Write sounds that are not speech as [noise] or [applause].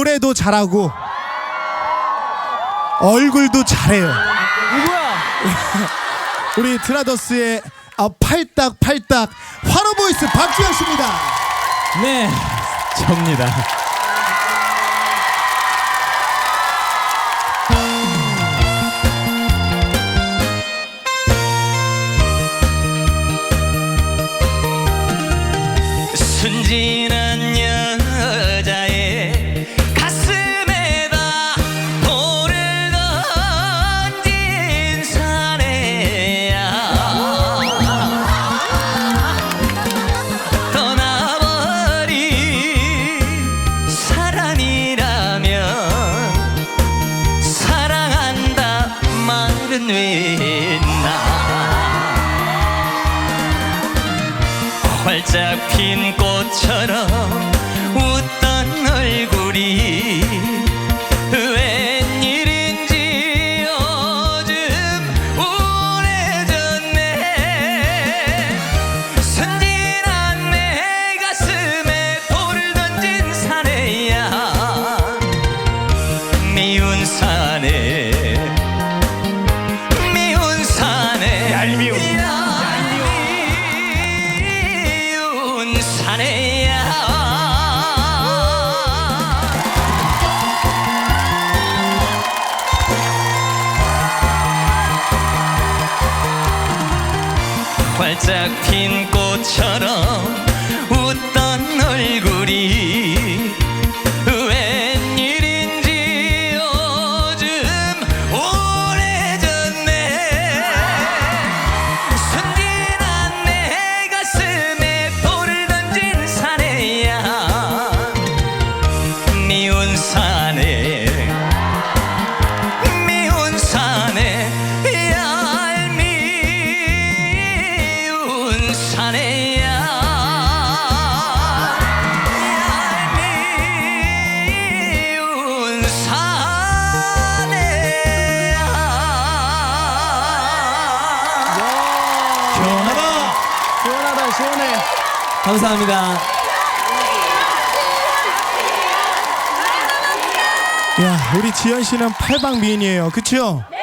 노래도 잘하고 얼굴도 잘해요. 누구야? [laughs] 우리 트라더스의 아, 팔딱 팔딱 환호 보이스 박주영 씨입니다. 네, 접니다. 순진한 왜나? 활짝 핀 꽃처럼 웃던 얼굴이 웬일인지 요즘 우울해졌네. 순진한 내 가슴에 돌을 던진 사내야. 미운 사내 활짝 핀 꽃처럼 시원해. 감사합니다. 야, 우리 지현 씨는 팔방 미인이에요. 그쵸? 네,